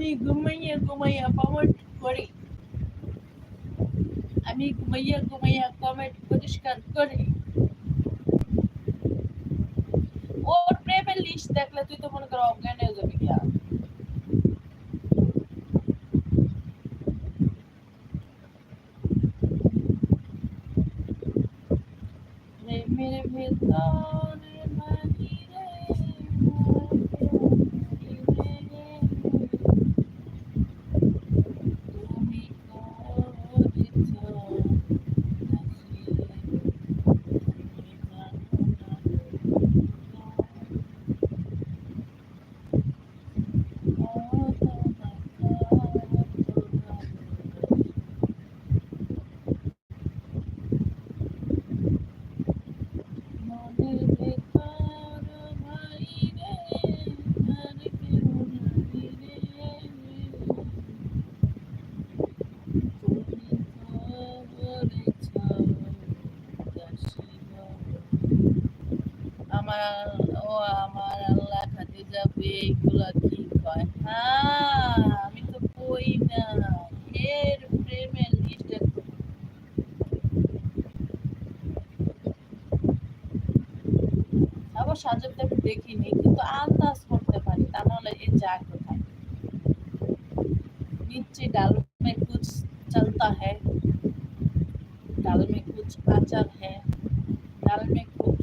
আমি ঘুমাইয়া ঘুমাইয়া কমেন্ট করি আমি ঘুমাইয়া ঘুমাইয়া কমেন্ট পরিষ্কার করি ওর প্রেমের লিস্ট দেখলে তুই তো মনে কর অজ্ঞান হয়ে যাবি গিয়া প্রেমের ভেতরে আমার ও আমার আল্লাহ খাদিজা পেয়ে এগুলা কি কয়? হ্যাঁ আমি তো কই না। এর প্রেমের লিস্টে আবার সাজবটা আমি দেখিনি, কিন্তু আন্দাজ করতে পারি, তা নাহলে এ যা কোথায় নিচে ডাল মে কুছ চলতা হ্যাঁ ডাল মে কুছ আচার হ্যাঁ ডাল মে কুছ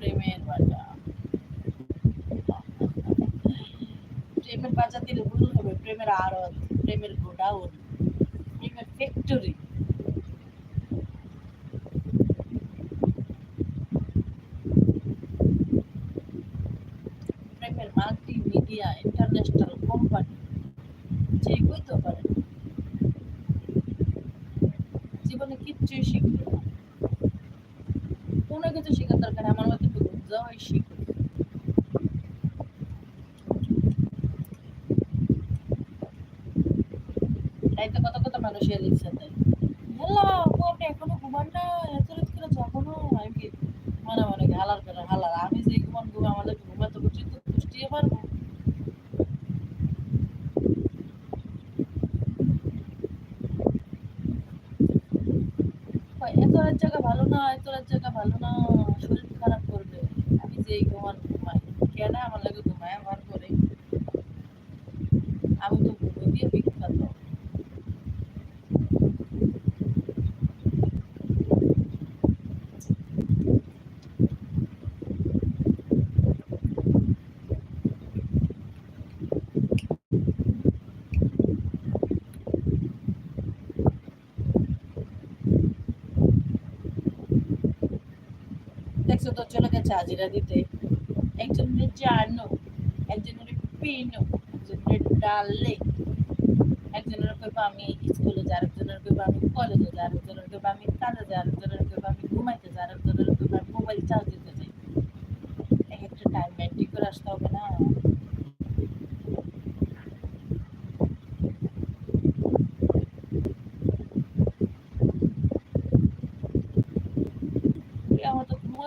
প্রেমের বাজা। প্রেমের বাজা দিলে ভুল হবে, প্রেমের আড়ত প্রেমের গোডাউন, প্রেমের ফ্যাক্টরি প্রেমের ইন্টারন্যাশনাল কোম্পানি যে কইতে পারে জীবনে কিচ্ছুই শিখলো না। কিছু শেখার দরকার, আমার মতো একটু হয় শিখ তাই তো কত কত মানুষের লিখছে তাই হ্যালো আপু আপনি এখনও ঘুমান না এত রাত করে যাব না আমি কি মনে মনে কি হালার করে হালার আমি যে ঘুমান ঘুম আমাদের ঘুমাতে করছি তো পুষ্টিয়ে পারব এত জায়গা ভালো না হয় রাত জায়গা ভালো না, শরীর খারাপ করবে। আমি যেই ঘুমান ঘুমাই। কেন আমার লাগে ঘুমায়? আমার করে আমি তো ঘুমো দিয়ে বিখ্যাত দেখছ তো চলে গেছে হাজিরা দিতে একজনের জানো একজনের পিনো একজনের ডালে। একজনের কইব আমি স্কুলে যাই আরেকজনের কইব আমি কলেজে যাই আরেকজনের কইব আমি কাজে যাই আরেকজনের কইব আমি ঘুমাইতে যাই আরেকজনের কইব আমি মোবাইল চার্জ দিতে যাই। এক একটা টাইম মেনটেন করে আসতে হবে না এই আমার তো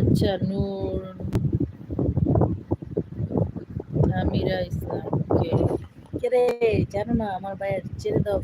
আচ্ছা নূর আমিরা ইসলাম কে রে জানো না আমার ভাইয়ের ছেড়ে দাও